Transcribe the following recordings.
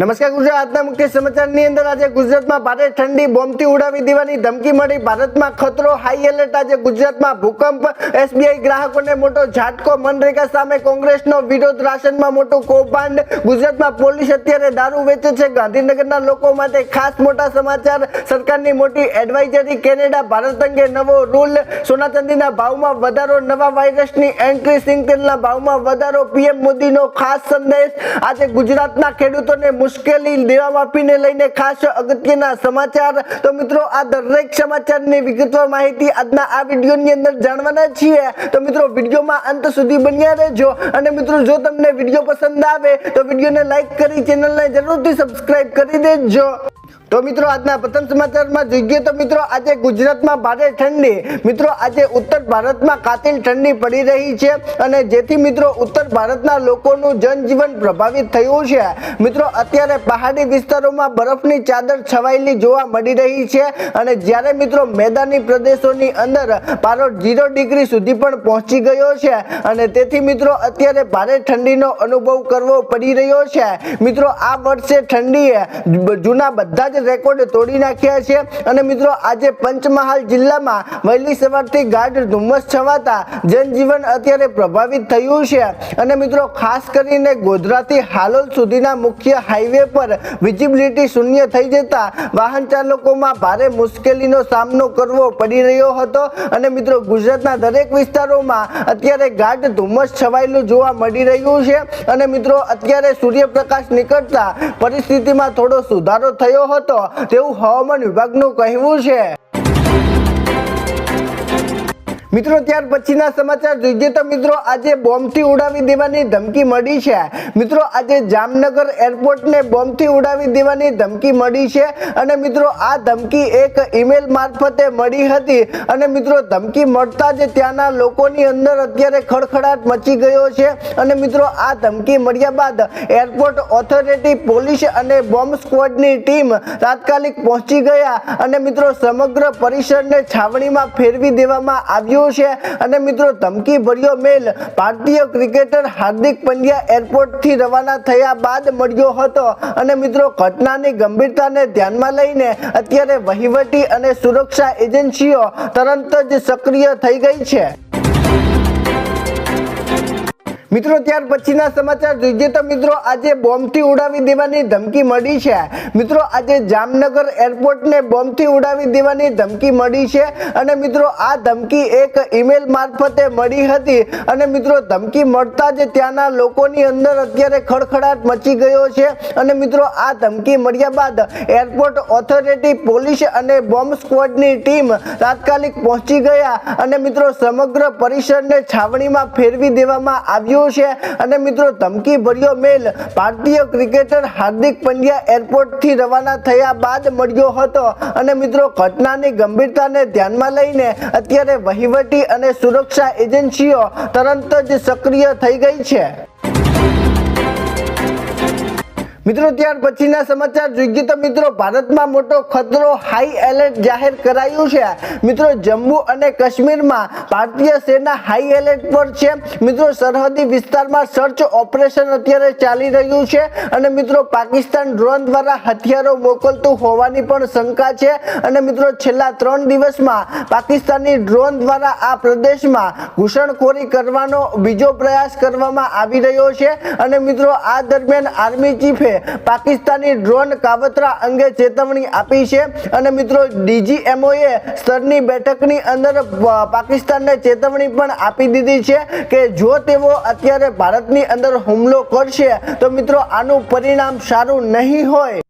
નમસ્કાર ગુજરાત આજના મુખ્ય સમાચારની અંદર આજે ગુજરાતમાં ભારે ઠંડી, બોમ્બથી ઉડાવી દેવાની ધમકી મળી. ભારતમાં ખતરો હાઈ એલર્ટ આજે ગુજરાતમાં ભૂકંપ. એસબીઆઈ ગ્રાહકોને મોટો ઝાટકો. મનરેગા સામે કોંગ્રેસનો વિરોધ. રાશનમાં મોટું કૌભાંડ. ગુજરાતમાં પોલીસ અત્યારે દારૂ વેચે છે. ગાંધીનગરના લોકો માટે ખાસ મોટા સમાચાર. સરકારની મોટી એડવાઇઝરી કેનેડા ભારત અંગે નવો રૂલ સોના ચાંદીના ભાવમાં વધારો. નવા વાયરસની એન્ટ્રી સિંગતેલના ભાવમાં વધારો. પીએમ મોદીનો ખાસ સંદેશ. આજે ગુજરાતના ખેડૂતોને મુશ્કેલી દેવા માફીને લઈને ખાસ અગત્યના સમાચાર. તો મિત્રો, આ દરેક સમાચારની વિગતવાર માહિતી આજના આ વિડીયોની અંદર જાણવાના છીએ. તો મિત્રો, વિડીયોમાં અંત સુધી બન્યા રહેજો. અને મિત્રો, જો તમને વીડિયો પસંદ આવે, તો વિડીયોને લાઈક કરી ચેનલને જરૂરથી સબસ્ક્રાઇબ કરી દેજો. તો મિત્રો આજના પ્રથમ સમાચારમાં જોઈએ તો મિત્રો આજે ગુજરાતમાં ભારે ઠંડી. મિત્રો આજે ઉત્તર ભારતમાં કાતિલ ઠંડી પડી રહી છે અને જેથી મિત્રો ઉત્તર ભારતના લોકોનું જનજીવન પ્રભાવિત થયું છે. મિત્રો અત્યારે પહાડી વિસ્તારોમાં બરફની ચાદર છવાયેલી જોવા મળી રહી છે અને જ્યારે મિત્રો મેદાની પ્રદેશોની અંદર પારો ઝીરો ડિગ્રી સુધી પણ પહોંચી ગયો છે અને તેથી મિત્રો અત્યારે ભારે ઠંડીનો અનુભવ કરવો પડી રહ્યો છે. મિત્રો આ વર્ષે ઠંડીએ જૂના બધા જ રેકોર્ડ તોડી નાખ્યા છે. અને મિત્રો, આજે પંચમહાલ જિલ્લામાં વહેલી સવારથી ગાઢ ધુમ્મસ છવાતા જનજીવન અત્યારે પ્રભાવિત થયું છે. અને મિત્રો, ખાસ કરીને ગોધરાથી હાલોલ સુધીના મુખ્ય હાઈવે પર વિઝિબિલિટી શૂન્ય થઈ જતા વાહન ચાલકોમાં ભારે મુશ્કેલીનો સામનો કરવો પડી રહ્યો હતો. અને મિત્રો, ગુજરાતના દરેક વિસ્તારોમાં અત્યારે ગાઢ ધુમ્મસ છવાયેલું જોવા મળી રહ્યું છે. અને મિત્રો, અત્યારે સૂર્યપ્રકાશ નીકળતા પરિસ્થિતિમાં થોડો સુધારો થયો હતો. તેવું હવામાન વિભાગનું કહેવું છે. મિત્રો, ત્યાર પછીના સમાચાર જોઈએ તો મિત્રો, આજે બોમ્બથી ઉડાવી દેવાની ધમકી મળી છે. મિત્રો, આજે જામનગર એરપોર્ટને બોમ્બથી ઉડાવી દેવાની ધમકી મળી છે. અને મિત્રો, આ ધમકી એક ઈમેલ મારફતે મળી હતી. અને મિત્રો, ધમકી મળતા જ ત્યાંના લોકોની અંદર અત્યારે ખડખડાટ મચી ગયો છે. અને મિત્રો, આ ધમકી મળ્યા બાદ એરપોર્ટ ઓથોરિટી, પોલીસ અને બોમ્બ સ્ક્વોડની ટીમ તાત્કાલિક પહોંચી ગયા. અને મિત્રો, સમગ્ર પરિસરને છાવણીમાં ફેરવી દેવામાં આવ્યું છે. અને મિત્રો ધમકી ભર્યો મેલ ભારતીય ક્રિકેટર હાર્દિક પંડ્યા એરપોર્ટથી રવાના થયા બાદ મળ્યો હતો. અને મિત્રો, ઘટનાની ગંભીરતાને ધ્યાનમાં લઈને અત્યારે વહીવટી અને સુરક્ષા એજન્સીઓ તરત જ સક્રિય થઈ ગઈ છે. મિત્રો, ત્યાર પછીના સમાચાર જોઈએ તો મિત્રો, આજે બોમ્બથી ઉડાવી દેવાની ધમકી મળી છે. મિત્રો, આજે જામનગર એરપોર્ટને બોમ્બથી ઉડાવી દેવાની ધમકી મળી છે. અને મિત્રો, આ ધમકી એક ઈમેલ મારફતે મળી હતી. અને મિત્રો, ધમકી મળતા જ ત્યાંના લોકોની અંદર અત્યારે ખડખડાટ મચી ગયો છે. અને મિત્રો, આ ધમકી મળ્યા બાદ એરપોર્ટ ઓથોરિટી, પોલીસ અને બોમ્બ સ્ક્વોડની ટીમ તાત્કાલિક પહોંચી ગયા. અને મિત્રો, સમગ્ર પરિસરને છાવણીમાં ફેરવી દેવામાં આવ્યું છે. અને મિત્રો ધમકી ભર્યો મેલ ભારતીય ક્રિકેટર હાર્દિક પંડ્યા એરપોર્ટથી રવાના થયા બાદ મળ્યો હતો. અને મિત્રો, ઘટનાની ગંભીરતાને ધ્યાનમાં લઈને અત્યારે વહીવટી અને સુરક્ષા એજન્સીઓ તરત જ સક્રિય થઈ ગઈ છે. મિત્રો, ત્યાર પછીના સમાચાર જોઈએ તો મિત્રો, ભારતમાં મોટો ખતરો હાઈ એલર્ટ જાહેર કરાયું છે. મિત્રો, જમ્મુ અને કાશ્મીરમાં ભારતીય સેના હાઈ એલર્ટ પર છે. મિત્રો, સરહદી વિસ્તારમાં સર્ચ ઓપરેશન અત્યારે ચાલી રહ્યું છે અને મિત્રો, પાકિસ્તાન ડ્રોન દ્વારા હથિયારો મોકલતું હોવાની પણ શંકા છે. અને મિત્રો, છેલ્લા ત્રણ દિવસમાં પાકિસ્તાની ડ્રોન દ્વારા આ પ્રદેશમાં ઘૂસણખોરી કરવાનો બીજો પ્રયાસ કરવામાં આવી રહ્યો છે. અને મિત્રો, આ દરમિયાન આર્મી ચીફે પાકિસ્તાની ડ્રોન કાવતરા અંગે ચેતવણી આપી છે. અને મિત્રો, ડીજીએમઓએ સ્તરની બેઠકની અંદર પાકિસ્તાનને ચેતવણી પણ આપી દીધી છે કે જો તેઓ અત્યારે ભારતની અંદર હુમલો કરશે, તો મિત્રો, આનું પરિણામ સારું નહીં હોય.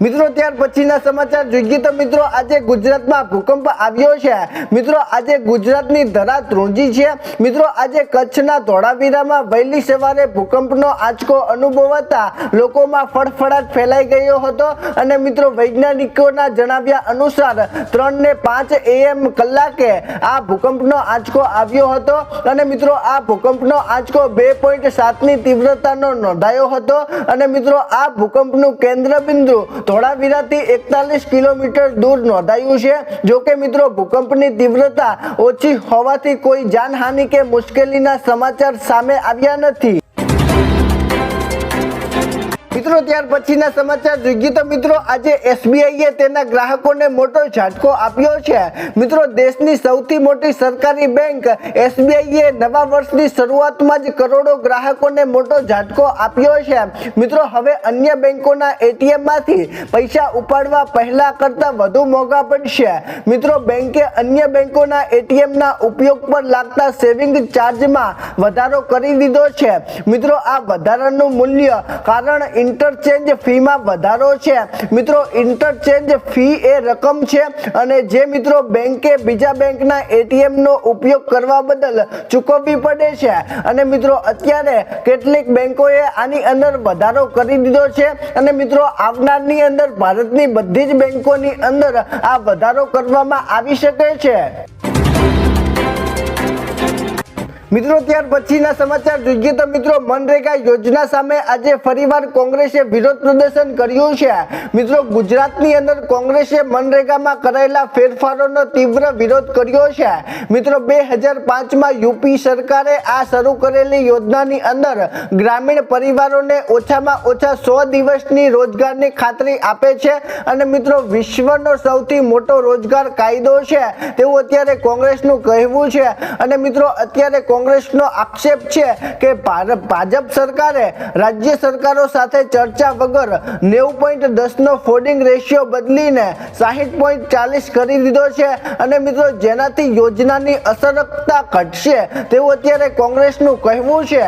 મિત્રો, ત્યાર પછીના સમાચાર જોઈએ તો મિત્રો, આજે ગુજરાતમાં ભૂકંપ આવ્યો છે. મિત્રો, આજે ગુજરાતની ધરા ત્રુંજી છે. મિત્રો, આજે કચ્છના ધોળાવીરામાં વહેલી સવારે ભૂકંપનો આંચકો અનુભવાતા લોકોમાં ફડફડાટ ફેલાઈ ગયો હતો અને મિત્રો, વૈજ્ઞાનિકોના જણાવ્યા અનુસાર ત્રણ ને પાંચ એએમ કલાકે આ ભૂકંપનો આંચકો આવ્યો હતો અને મિત્રો, આ ભૂકંપનો આંચકો બે પોઈન્ટ સાતની તીવ્રતાનો નોંધાયો હતો અને મિત્રો, આ ભૂકંપનું કેન્દ્ર બિંદુ ધોળાવીરાથી એકતાલીસ કિલોમીટર દૂર નોંધાયું છે. જોકે મિત્રો, ભૂકંપની તીવ્રતા ઓછી હોવાથી કોઈ જાનહાનિ કે મુશ્કેલીના સમાચાર સામે આવ્યા નથી. મિત્રો, ત્યાર પછીના સમાચાર જોઈએ તો મિત્રો, આજે એસબીઆઈએ તેના ગ્રાહકોને મોટો ઝાટકો આપ્યો છે. મિત્રો, દેશની સૌથી મોટી સરકારી બેંક એસબીઆઈએ નવા વર્ષની શરૂઆતમાં જ કરોડો ગ્રાહકોને મોટો ઝાટકો આપ્યો છે. મિત્રો, હવે અન્ય બેંકોના એટીએમમાંથી પૈસા ઉપાડવા પહેલા કરતા વધુ મોંઘા પડશે. મિત્રો, બેંકે અન્ય બેંકોના એટીએમ ના ઉપયોગ પર લાગતા સેવિંગ ચાર્જમાં વધારો કરી દીધો છે. મિત્રો, આ વધારાનું મૂલ્ય કારણ ઇન્ટરચેન્જ ફીમાં વધારો છે. મિત્રો ઇન્ટરચેન્જ ફી એ રકમ છે અને જે મિત્રો બેંકે બીજા બેંકના એટીએમનો ઉપયોગ કરવા બદલ ચૂકવવી પડે છે. અને મિત્રો, અત્યારે કેટલીક બેંકોએ આની અંદર વધારો કરી દીધો છે અને મિત્રો, આવનારની અંદર ભારતની બધી જ બેંકોની અંદર આ વધારો કરવામાં આવી શકે છે. મિત્રો, ત્યાર પછીના સમાચાર જોઈએ તો મિત્રો, મનરેગા યોજના સામે આજે ફરીવાર કોંગ્રેસે વિરોધ પ્રદર્શન કર્યું છે. મિત્રો, ગુજરાતની અંદર કોંગ્રેસે મનરેગામાં કરાયેલા ફેરફારોનો તીવ્ર વિરોધ કર્યો છે. મિત્રો, બે હજાર પાંચમાં યુપી સરકારે આ શરૂ કરેલી યોજનાની અંદર ગ્રામીણ પરિવારોને ઓછામાં ઓછા સો દિવસની રોજગારની ખાતરી આપે છે અને મિત્રો, વિશ્વનો સૌથી મોટો રોજગાર કાયદો છે. તેવું અત્યારે કોંગ્રેસનું કહેવું છે. અને મિત્રો, અત્યારે કોંગ્રેસનો આક્ષેપ છે કે ભાજપ સરકારે રાજ્ય સરકારો સાથે ચર્ચા વગર નેવું પોઈન્ટ દસનો ફોર્ડિંગ રેશિયો બદલીને સાહીઠ પોઈન્ટ ચાલીસ કરી દીધો છે. અને મિત્રો, જેનાથી યોજનાની અસરકતા ઘટશે તેવું અત્યારે કોંગ્રેસનું કહેવું છે.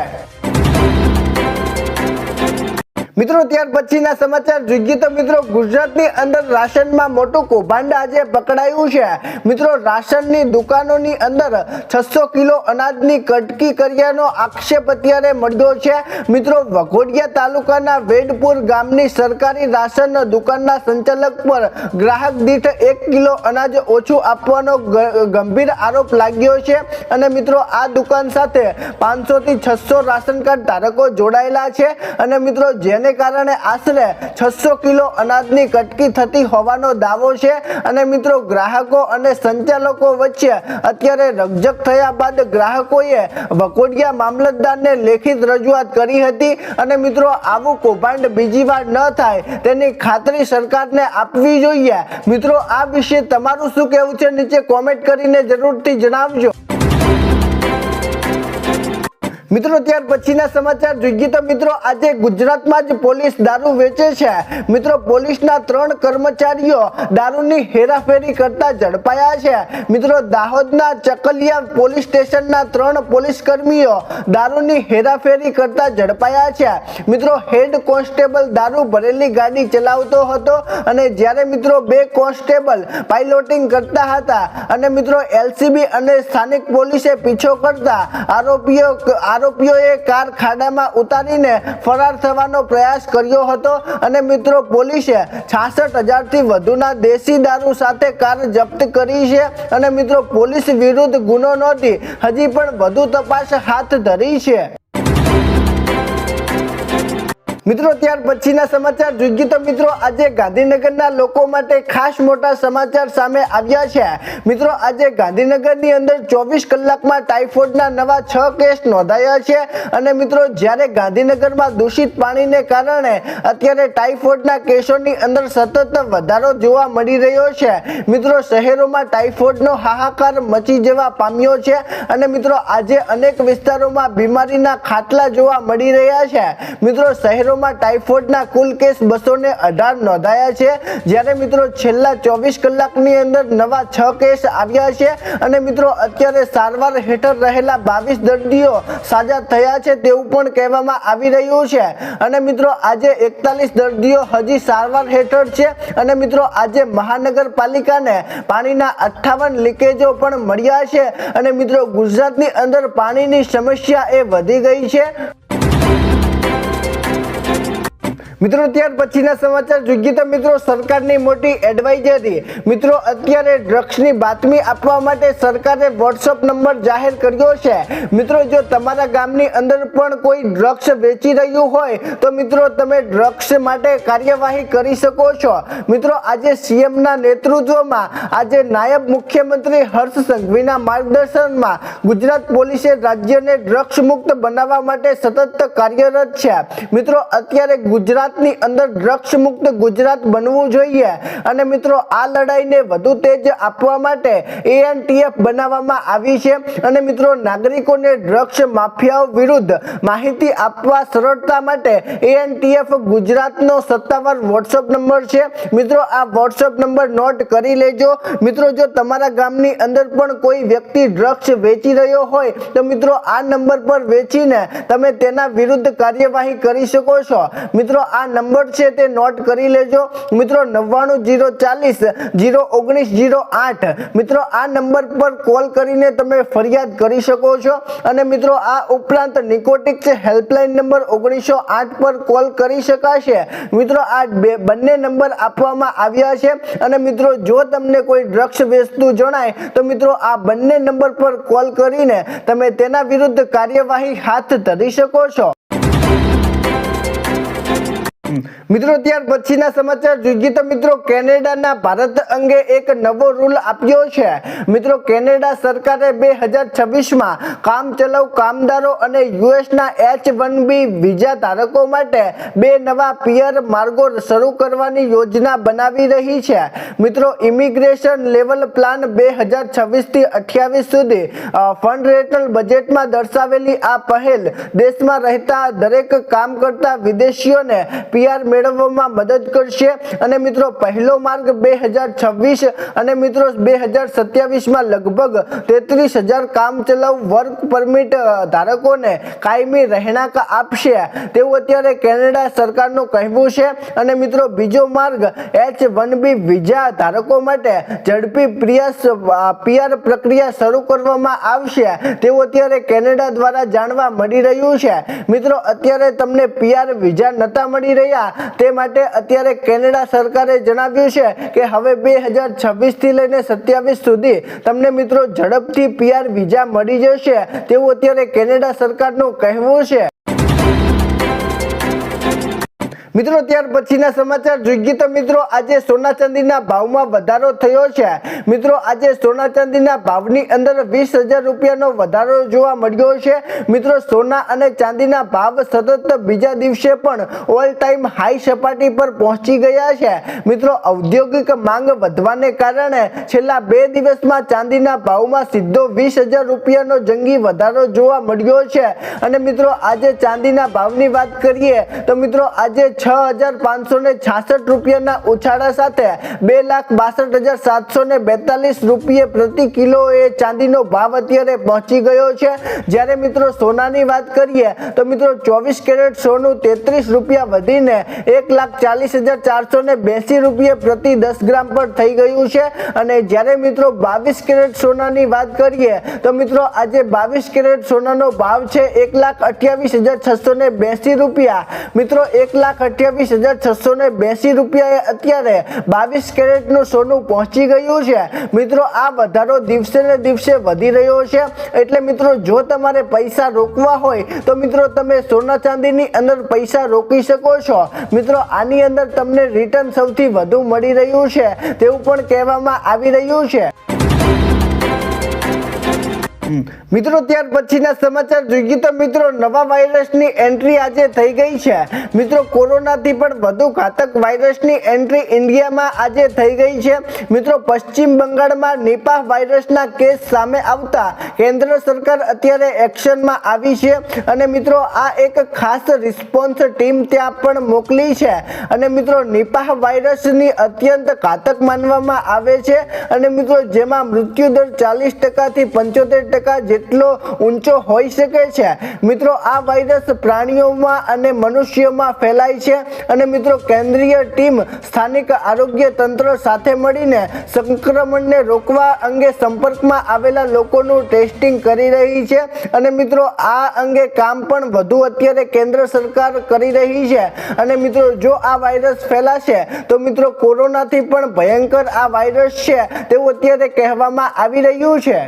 મિત્રો, ત્યાર પછીના સમાચાર જોઈએ તો મિત્રો, ગુજરાતની અંદર રાશનમાં મોટું કૌભાંડ આજે પકડાયું છે. મિત્રો, રાશનની દુકાનોની અંદર છસો કિલો અનાજની કટકી કર્યાનો આક્ષેપ અત્યારે મળ્યો છે. મિત્રો, વઘોડિયા તાલુકાના વેડપુર ગામની સરકારી રાશન દુકાનના સંચાલક પર ગ્રાહક દીઠ એક કિલો અનાજ ઓછું આપવાનો ગંભીર આરોપ લાગ્યો છે. અને મિત્રો, આ દુકાન સાથે પાંચસોથી છસો રાશન કાર્ડ ધારકો જોડાયેલા છે. અને મિત્રો, જેને કારણે આશરે છસો કિલો અનાજની કટકી થતી હોવાનો દાવો છે. અને મિત્રો, ગ્રાહકો અને સંચાલકો વચ્ચે અત્યારે રકઝક થયા બાદ ગ્રાહકોએ વકોડિયા મામલતદારને લેખિત રજૂઆત કરી હતી. અને મિત્રો, આવું કૌભાંડ બીજી વાર ન થાય તેની ખાતરી સરકારને આપવી જોઈએ. મિત્રો, આ વિશે તમારું શું કહેવું છે? નીચે કોમેન્ટ કરીને જરૂરથી જણાવજો. મિત્રો, ત્યાર પછીના સમાચાર જોઈએ તો મિત્રો, આજે ગુજરાતમાં જ પોલીસ દારૂ વેચે છે. મિત્રો, પોલીસના ત્રણ કર્મચારીઓ દારૂની હેરાફેરી કરતા ઝડપાયા છે. મિત્રો, દાહોદના ચકલિયા પોલીસ સ્ટેશનના ત્રણ પોલીસ કર્મીઓ દારૂની હેરાફેરી કરતા ઝડપાયા છે. મિત્રો, હેડ કોન્સ્ટેબલ દારૂ ભરેલી ગાડી ચલાવતો હતો અને જ્યારે મિત્રો બે કોન્સ્ટેબલ પાઇલોટિંગ કરતા હતા અને મિત્રો, એલસીબી અને સ્થાનિક પોલીસે પીછો કરતા આરોપીઓ આરોપીઓએ કાર ખાડામાં ઉતારીને ફરાર થવાનો પ્રયાસ કર્યો હતો અને મિત્રો પોલીસે છાસઠ હજારથી વધુના દેશી દારૂ સાથે કાર જપ્ત કરી છે અને મિત્રો પોલીસ વિરુદ્ધ ગુનો નોંધી હજી પણ વધુ તપાસ હાથ ધરી છે. મિત્રો, ત્યાર પછીના સમાચાર જોઈએ તો મિત્રો, આજે ગાંધીનગરના લોકો માટે ખાસ મોટા સમાચાર સામે આવ્યા છે. મિત્રો, આજે ગાંધીનગરની અંદર ચોવીસ કલાકમાં ટાઇફોઇડના નવા છ કેસ નોંધાયા છે અને મિત્રો, જ્યારે ગાંધીનગરમાં દૂષિત પાણીને કારણે અત્યારે ટાઇફોઇડના કેસોની અંદર સતત વધારો જોવા મળી રહ્યો છે. મિત્રો, શહેરોમાં ટાઇફોઇડનો હાહાકાર મચી જવા પામ્યો છે અને મિત્રો, આજે અનેક વિસ્તારોમાં બીમારીના ખાટલા જોવા મળી રહ્યા છે. મિત્રો શહેરોમાં ટાઇફોઇડના કુલ કેસ બસો ને અઢાર નોંધાયા છે. જ્યારે મિત્રો છેલ્લા ચોવીસ કલાકની અંદર નવા છ કેસ આવ્યા છે અને મિત્રો અત્યારે સારવાર હેઠળ રહેલા બાવીસ દર્દીઓ સાજા થયા છે તેવું પણ કહેવામાં આવી રહ્યું છે. અને મિત્રો આજે એકતાલીસ દર્દીઓ હજી સારવાર હેઠળ છે અને મિત્રો આજે મહાનગરપાલિકાને પાણીના અઠ્ઠાવન લીકેજો પણ મળ્યા છે. અને મિત્રો ગુજરાતની અંદર પાણીની સમસ્યા એ વધી ગઈ છે. મિત્રો, ત્યાર પછીના સમાચાર જોઈએ તો મિત્રો, સરકારની મોટી એડવાઇઝરી મિત્રો, અત્યારે ડ્રગ્સની બાતમી આપવા માટે સરકારે વોટ્સઅપ નંબર જાહેર કર્યો છે. મિત્રો, જો તમારા ગામની અંદર પણ કોઈ ડ્રગ્સ વેચી રહ્યું હોય, તો મિત્રો, તમે ડ્રગ્સ માટે કાર્યવાહી કરી શકો છો. મિત્રો, આજે સીએમના નેતૃત્વમાં આજે નાયબ મુખ્યમંત્રી હર્ષ સંઘવીના માર્ગદર્શનમાં ગુજરાત પોલીસે રાજ્યને ડ્રગ્સ મુક્ત બનાવવા માટે સતત કાર્યરત છે. મિત્રો, અત્યારે ગુજરાત ગુજરાતની અંદર ડ્રગ્સ મુક્ત ગુજરાત બનવું જોઈએ. અને મિત્રો, આ લડાઈને વધુ તેજ આપવા માટે એએનટીએફ બનાવવામાં આવી છે. અને મિત્રો, નાગરિકોને ડ્રગ્સ માફિયાઓ વિરુદ્ધ માહિતી આપવા સરળતા માટે એએનટીએફ ગુજરાતનો સત્તાવાર વોટ્સઅપ નંબર છે. મિત્રો, આ વોટ્સઅપ નંબર નોટ કરી લેજો. મિત્રો, જો તમારા ગામની અંદર પણ કોઈ વ્યક્તિ ડ્રગ્સ વેચી રહ્યો હોય, તો મિત્રો, આ નંબર પર વેચીને તમે તેના વિરુદ્ધ કાર્યવાહી કરી શકો છો. મિત્રો આ નંબર છે તે નોટ કરી લેજો. મિત્રો, નવ્વાણું જીરો ચાલીસ, જીરો ઓગણીસ, જીરો આઠ. મિત્રો, આ નંબર પર કોલ કરીને તમે ફરિયાદ કરી શકો છો. અને મિત્રો, આ ઉપરાંત નિકોટિક્સ હેલ્પલાઇન નંબર ઓગણીસો આઠ પર કોલ કરી શકાશે. મિત્રો, આ બંને નંબર આપવામાં આવ્યા છે. અને મિત્રો, જો તમને કોઈ ડ્રગ્સ વેચતું જણાય, તો મિત્રો, આ બંને નંબર પર કોલ કરીને તમે તેના વિરુદ્ધ કાર્યવાહી હાથ ધરી શકો છો. મિત્રો, ત્યાર પછીના સમાચાર જોઈએ તો મિત્રો, કેનેડાના ભારત અંગે એક નવો રૂલ આપ્યો છે. મિત્રો, કેનેડા સરકારે બે હજાર છવ્વીસમાં કામચલાઉ કામદારો અને યુએસના એચ વન બી વિઝા ધારકો માટે બે નવા પિયર માર્ગો શરૂ કરવાની યોજના બનાવી રહી છે. મિત્રો, ઇમિગ્રેશન લેવલ પ્લાન બે હજાર છવ્વીસથી અઠ્યાવીસ સુધી ફંડ રેટલ બજેટમાં દર્શાવેલી આ પહેલ દેશમાં રહેતા દરેક કામ કરતા વિદેશીઓને પીઆર મેળવવામાં મદદ કરશે. અને મિત્રો, પહેલો માર્ગ બે હજાર છવ્વીસ અને મિત્રો, બે હજાર સત્યાવીસમાં લગભગ તેત્રીસ હજાર કામચલાઉ વર્ક પરમિટ ધારકોને કાયમી રહેણાંક આપશે. તેવું અત્યારે કેનેડા સરકારનું કહેવું છે. અને મિત્રો, બીજો માર્ગ એચ વન બી વિઝા ધારકો માટે ઝડપી પ્રિયાસ પીઆર પ્રક્રિયા શરૂ કરવામાં આવશે. તેવું અત્યારે કેનેડા દ્વારા જાણવા મળી રહ્યું છે. મિત્રો, અત્યારે તમને પીઆર વિઝા નતા મળી રહ્યા. તે માટે અત્યારે કેનેડા સરકારે જણાવ્યું છે કે હવે બે હજાર છવ્વીસથી લઈને સત્યાવીસ સુધી તમને મિત્રો ઝડપથી પીઆર વિઝા મળી જશે. તેવું અત્યારે કેનેડા સરકારનું કહેવું છે. મિત્રો, ત્યાર પછીના સમાચાર જોઈએ તો મિત્રો, આજે સોના ચાંદીના ભાવમાં વધારો થયો છે. મિત્રો, આજે સોના ચાંદીના ભાવની અંદર વીસ હજાર રૂપિયાનો વધારો જોવા મળ્યો છે. મિત્રો, સોના અને ચાંદીના ભાવ સતત બીજા દિવસે પણ ઓલ ટાઈમ હાઈ સપાટી પર પહોંચી ગયા છે. મિત્રો, ઔદ્યોગિક માંગ વધવાને કારણે છેલ્લા બે દિવસમાં ચાંદીના ભાવમાં સીધો વીસ હજાર રૂપિયાનો જંગી વધારો જોવા મળ્યો છે. અને મિત્રો, આજે ચાંદીના ભાવની વાત કરીએ તો મિત્રો, આજે છ હજાર પાંચસો ને છાસઠ રૂપિયાના ઉછાળા સાથે બે લાખ બાસઠ હજાર સાતસો ને બેતાલીસ રૂપિયે પ્રતિ કિલો એ ચાંદીનો ભાવ અત્યારે પહોંચી ગયો છે. જ્યારે મિત્રો સોનાની વાત કરીએ તો મિત્રો ચોવીસ કેરેટ સોનું તેત્રીસ રૂપિયા વધીને એક લાખ ચાલીસ હજાર ચારસો ને રૂપિયે પ્રતિ દસ ગ્રામ પર થઈ ગયું છે. અને જ્યારે મિત્રો બાવીસ કેરેટ સોનાની વાત કરીએ તો મિત્રો આજે બાવીસ કેરેટ સોનાનો ભાવ છે એક લાખ અઠ્યાવીસ હજાર છસો ને રૂપિયા. મિત્રો એક લાખ અઠ્યાવીસ હજાર છસો ને બેસી રૂપિયાએ અત્યારે બાવીસ કેરેટનું સોનું પહોંચી ગયું છે. મિત્રો, આ વધારો દિવસે ને દિવસે વધી રહ્યો છે. એટલે મિત્રો, જો તમારે પૈસા રોકવા હોય, તો મિત્રો, તમે સોના ચાંદીની અંદર પૈસા રોકી શકો છો. મિત્રો, આની અંદર તમને રિટર્ન સૌથી વધુ મળી રહ્યું છે. તેવું પણ કહેવામાં આવી રહ્યું છે. મિત્રો, ત્યાર પછીના સમાચાર જોઈએ તો મિત્રો, નવા વાયરસની એન્ટ્રી આજે થઈ ગઈ છે. મિત્રો, કોરોનાથી પણ વધુ ઘાતક વાયરસની એન્ટ્રી ઇન્ડિયામાં આજે થઈ ગઈ છે. મિત્રો, પશ્ચિમ બંગાળમાં નિપાહ વાયરસના કેસ સામે આવતા કેન્દ્ર સરકાર અત્યારે એક્શનમાં આવી છે અને મિત્રો, આ એક ખાસ રિસ્પોન્સ ટીમ ત્યાં પણ મોકલી છે. અને મિત્રો, નિપાહ વાયરસની અત્યંત ઘાતક માનવામાં આવે છે. અને મિત્રો, જેમાં મૃત્યુદર ચાલીસ ટકાથી પંચોતેર ટકા જેટલો ઊંચો હોઈ શકે છે. મિત્રો, આ વાયરસ પ્રાણીઓમાં અને મનુષ્યોમાં ફેલાય છે અને મિત્રો, કેન્દ્રીય ટીમ સ્થાનિક આરોગ્ય તંત્ર સાથે મળીને સંક્રમણને રોકવા અંગે સંપર્કમાં આવેલા લોકોનું ટેસ્ટિંગ કરી રહી છે અને મિત્રો, આ અંગે કામ પણ વધુ અત્યારે કેન્દ્ર સરકાર કરી રહી છે. અને મિત્રો, જો આ વાયરસ ફેલાશે, તો મિત્રો, કોરોનાથી પણ ભયંકર આ વાયરસ છે તેવું અત્યારે કહેવામાં આવી રહ્યું છે.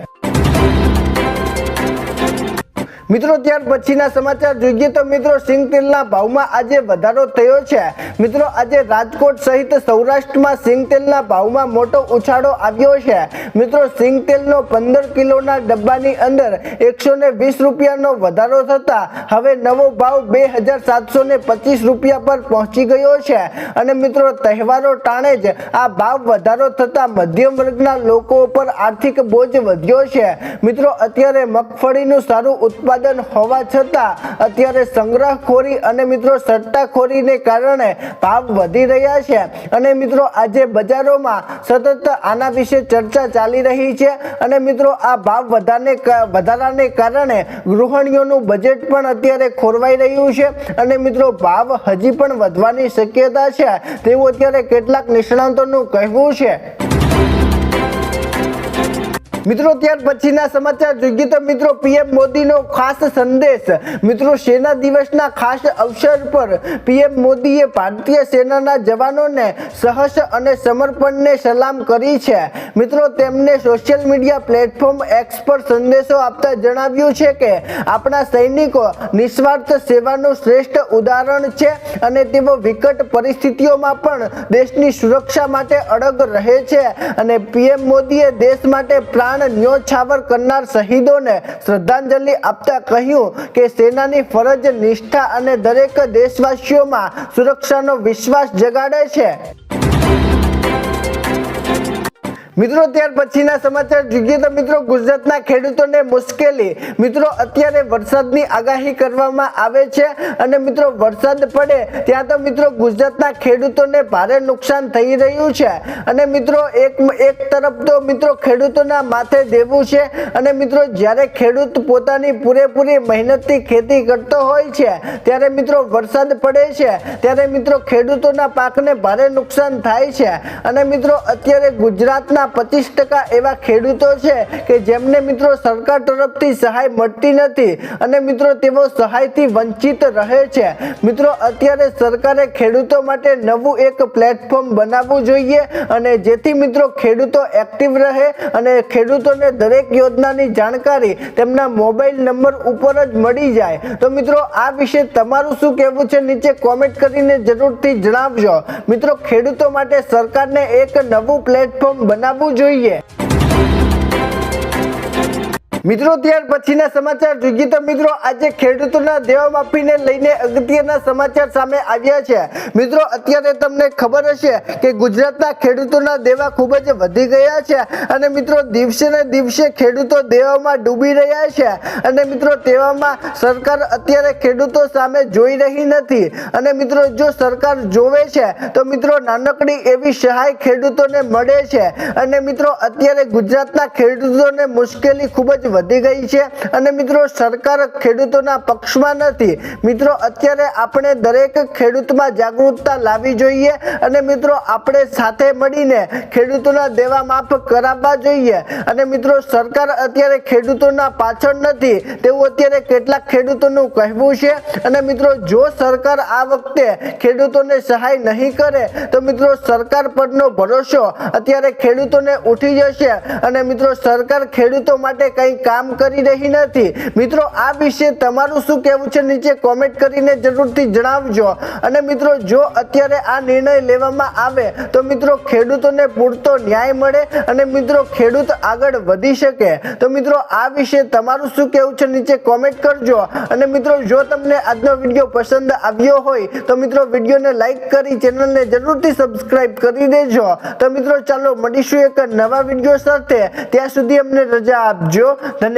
મિત્રો, ત્યાર પછીના સમાચાર જોઈએ તો મિત્રો, સિંગ તેલના ભાવમાં આજે વધારો થયો છે. મિત્રો, આજે રાજકોટ સહિત સૌરાષ્ટ્રમાં સિંગ તેલના ભાવમાં મોટો ઉછાળો આવ્યો છે. મિત્રો, સિંગ તેલનો પંદર કિલોના ડબ્બાની અંદર એકસો ને વીસ રૂપિયાનો વધારો થતા હવે નવો ભાવ બે હજાર સાતસો ને પચીસ રૂપિયા પર પહોંચી ગયો છે. અને મિત્રો, તહેવારો ટાણે જ આ ભાવ વધારો થતા મધ્યમ વર્ગના લોકો પર આર્થિક બોજ વધ્યો છે. મિત્રો, અત્યારે મગફળીનું સારું ઉત્પાદન હોવા છતાં અત્યારે સંગ્રહખોરી અને મિત્રો સટ્ટાખોરીને કારણે ભાવ વધી રહ્યા છે. અને મિત્રો આજે બજારોમાં સતત આના વિશે ચર્ચા ચાલી રહી છે. અને મિત્રો આ ભાવ વધારને વધારાને કારણે ગૃહિણીઓનું બજેટ પણ અત્યારે ખોરવાઈ રહ્યું છે. અને મિત્રો ભાવ હજી પણ વધવાની શક્યતા છે. તેવું અત્યારે કેટલાક નિષ્ણાંતોનું કહેવું છે. મિત્રો, ત્યાર પછીના સમાચાર જોઈએ તો મિત્રો, પીએમ મોદીનો ખાસ સંદેશ. મિત્રો, સેના દિવસના ખાસ અવસર પર પીએમ મોદીએ ભારતીય સેનાના જવાનોને સાહસ અને સમર્પણને સલામ કરી છે. મિત્રો, તેમને સોશિયલ મીડિયા પ્લેટફોર્મ એક્સ પર સંદેશો આપતા જણાવ્યું છે કે, આપણા સૈનિકો નિસ્વાર્થ સેવાનું શ્રેષ્ઠ ઉદાહરણ છે અને તેઓ વિકટ પરિસ્થિતિઓમાં પણ દેશની સુરક્ષા માટે અડગ રહે છે અને પીએમ મોદીએ દેશ માટે પ્રાણ ન્યોછાવર કરનાર શહીદોને શ્રદ્ધાંજલિ આપતા કહ્યું કે સેનાની ફરજ, નિષ્ઠા અને દરેક દેશવાસીઓમાં સુરક્ષાનો વિશ્વાસ જગાડે છે. મિત્રો, ત્યાર પછીના સમાચાર જોઈએ તો મિત્રો, ગુજરાતના ખેડૂતોને મુશ્કેલી. મિત્રો, અત્યારે વરસાદની આગાહી કરવામાં આવે છે અને મિત્રો, વરસાદ પડે ત્યાં તો મિત્રો, ગુજરાતના ખેડૂતોને ભારે નુકસાન થઈ રહ્યું છે. અને મિત્રો, એક એક તરફ તો મિત્રો, ખેડૂતોના માથે દેવું છે અને મિત્રો, જ્યારે ખેડૂત પોતાની પૂરેપૂરી મહેનતથી ખેતી કરતો હોય છે, ત્યારે મિત્રો, વરસાદ પડે છે. ત્યારે મિત્રો, ખેડૂતોના પાકને ભારે નુકસાન થાય છે. અને મિત્રો, અત્યારે ગુજરાતના પચીસ ટકા એવા ખેડૂતો છે કે જેમને મિત્રો સરકાર તરફથી સહાય મળતી નથી અને મિત્રો તેઓ સહાયથી વંચિત રહે છે. મિત્રો, અત્યારે સરકારે ખેડૂતો માટે નવું એક પ્લેટફોર્મ બનાવવું જોઈએ અને જેથી મિત્રો ખેડૂતો એક્ટિવ રહે અને ખેડૂતોને દરેક યોજનાની જાણકારી તેમના મોબાઈલ નંબર ઉપર જ મળી જાય. તો મિત્રો, આ વિશે તમારું શું કહેવું છે? નીચે કોમેન્ટ કરીને જરૂરથી જણાવજો. મિત્રો, ખેડૂતો માટે સરકારને એક નવું પ્લેટફોર્મ બનાવવું જોઈએ. મિત્રો, ત્યાર પછીના સમાચાર જોઈએ તો મિત્રો, આજે ખેડૂતોના દેવા માફીને લઈને અગત્યના સમાચાર સામે આવ્યા છે. મિત્રો, અત્યારે તમને ખબર હશે કે ગુજરાતના ખેડૂતોના દેવા ખૂબ જ વધી ગયા છે અને મિત્રો, દિવસે ને દિવસે ખેડૂતો દેવામાં ડૂબી રહ્યા છે અને મિત્રો, તેવામાં સરકાર અત્યારે ખેડૂતો સામે જોઈ રહી નથી. અને મિત્રો, જો સરકાર જોવે છે, તો મિત્રો, નાનકડી એવી સહાય ખેડૂતોને મળે છે. અને મિત્રો, અત્યારે ગુજરાતના ખેડૂતોને મુશ્કેલી ખૂબ જ વધી ગઈ છે. અને મિત્રો, સરકાર ખેડૂતોના પક્ષમાં નથી. મિત્રો, અત્યારે આપણે દરેક ખેડૂતમાં જાગૃતતા લાવવી જોઈએ અને મિત્રો, આપણે સાથે મળીને ખેડૂતોના દેવા માફ કરાવવા જોઈએ. અને મિત્રો, સરકાર અત્યારે ખેડૂતોના પાછળ નથી. તેવું અત્યારે કેટલાક ખેડૂતોનું કહેવું છે. અને મિત્રો, જો સરકાર આ વખતે ખેડૂતોને સહાય નહીં કરે, તો મિત્રો, સરકાર પરનો ભરોસો અત્યારે ખેડૂતોને ઉઠી જશે. અને મિત્રો, સરકાર ખેડૂતો માટે કંઈ કામ કરી રહી નથી. મિત્રો, આ વિશે તમારું શું કહેવું છે નીચે કોમેન્ટ કરીને જરૂરથી જણાવજો. અને મિત્રો, જો અત્યારે આ નિર્ણય લેવામાં આવે, તો મિત્રો, ખેડૂતોને પૂરતો ન્યાય મળે અને મિત્રો, ખેડૂત આગળ વધી શકે. તો મિત્રો, આ વિશે તમારું શું કહેવું છે નીચે કોમેન્ટ કરજો. અને મિત્રો, જો તમને આજનો વીડિયો પસંદ આવ્યો હોય, તો મિત્રો, વિડીયોને લાઈક કરી, ચેનલને જરૂરથી સબસ્ક્રાઇબ કરી દેજો. તો મિત્રો, ચાલો મળીશું એક નવા વીડિયો સાથે. ત્યાં સુધી અમને રજા આપજો. then